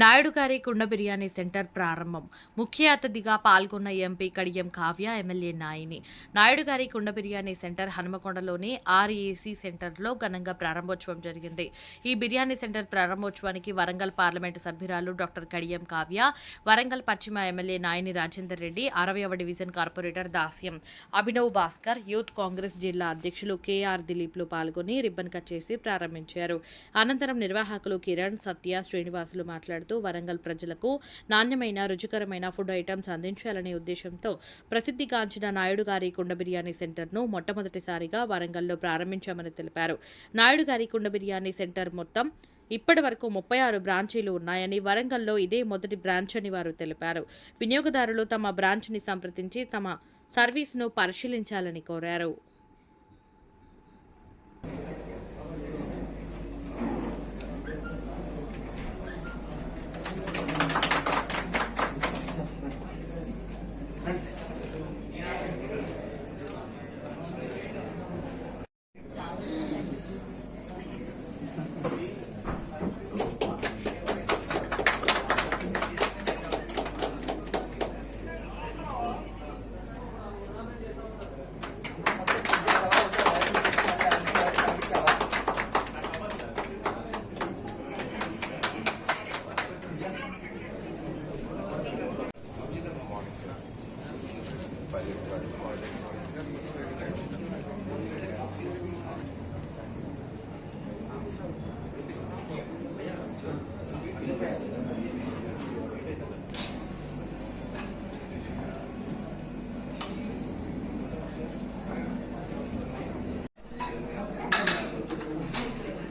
నాయుడు గారి కుండ బిర్యానీ సెంటర్ ప్రారంభం. ముఖ్య అతిథిగా పాల్గొన్న ఎంపీ కడియం కావ్య ఎమ్మెల్యే నాయిని. నాయుడు గారి కుండ బిర్యానీ సెంటర్ హనుమకొండలోని ఆర్ఏసీ సెంటర్లో ఘనంగా ప్రారంభోత్సవం జరిగింది. ఈ బిర్యానీ సెంటర్ ప్రారంభోత్సవానికి వరంగల్ పార్లమెంటు సభ్యురాలు డాక్టర్ కడియం కావ్య వరంగల్ పశ్చిమ MLA Naini Rajender Reddy అరవయవ division corporator Dasyam Abhinav Bhaskar youth Congress జిల్లా అధ్యక్షులు కేఆర్ దిలీప్లు పాల్గొని రిబ్బన్ కట్ చేసి ప్రారంభించారు. అనంతరం నిర్వాహకులు కిరణ్ సత్య శ్రీనివాసులు మాట్లాడుతూ వరంగల్ ప్రజలకు నాణ్యమైన రుచికరమైన ఫుడ్ ఐటమ్స్ అందించాలనే ఉద్దేశంతో ప్రసిద్ధిగాంచిన నాయుడు గారి కుండ బిర్యానీ సెంటర్ను మొట్టమొదటిసారిగా వరంగల్లో ప్రారంభించామని తెలిపారు. నాయుడు గారి కుండ బిర్యానీ సెంటర్ మొత్తం ఇప్పటి వరకు ముప్పై ఆరు బ్రాంచీలు ఉన్నాయని వరంగల్లో ఇదే మొదటి బ్రాంచ్ అని వారు తెలిపారు. వినియోగదారులు తమ బ్రాంచ్ని సంప్రదించి తమ సర్వీస్ను పరిశీలించాలని కోరారు.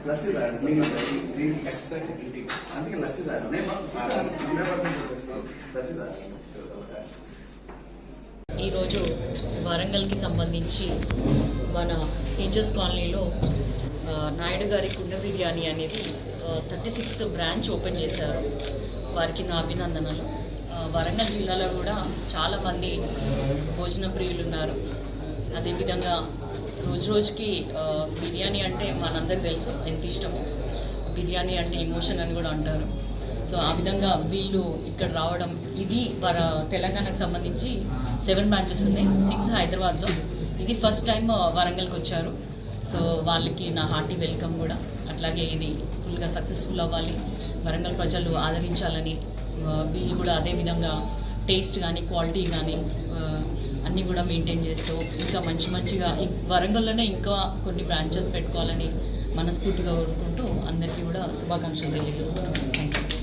లస్సీ తాగండి నేను నేను ఖచ్చితంగా ఇంటికి అందుకే లస్సీ తాగండి నేను హండ్రెడ్ పర్సెంట్ చెప్పేస్తాను. లస్సీ తాగండి ఈరోజు వరంగల్కి సంబంధించి మన టీచర్స్ కాలనీలో నాయుడు గారి కుండ బిర్యానీ అనేది థర్టీ సిక్స్త్ బ్రాంచ్ ఓపెన్ చేశారు వారికి నా అభినందనలు. వరంగల్ జిల్లాలో కూడా చాలామంది భోజన ప్రియులు ఉన్నారు. అదేవిధంగా రోజు రోజుకి బిర్యానీ అంటే మనందరికి తెలుసు ఎంత ఇష్టమో. బిర్యానీ అంటే ఎమోషన్ అని కూడా అంటారు. సో ఆ విధంగా వీళ్ళు ఇక్కడ రావడం ఇది వర తెలంగాణకు సంబంధించి సెవెన్ బ్రాంచెస్ ఉన్నాయి. సిక్స్ హైదరాబాద్లో. ఇది ఫస్ట్ టైం వరంగల్కి వచ్చారు. సో వాళ్ళకి నా హార్టీ వెల్కమ్ కూడా. అట్లాగే ఇది ఫుల్గా సక్సెస్ఫుల్ అవ్వాలి. వరంగల్ ప్రజలు ఆదరించాలని వీళ్ళు కూడా అదే విధంగా టేస్ట్ కానీ క్వాలిటీ కానీ అన్నీ కూడా మెయింటైన్ చేస్తూ ఇంకా మంచి మంచిగా వరంగల్లోనే ఇంకా కొన్ని బ్రాంచెస్ పెట్టుకోవాలని మనస్ఫూర్తిగా కోరుకుంటూ అందరికీ కూడా శుభాకాంక్షలు తెలియజేస్తున్నాం థ్యాంక్ యూ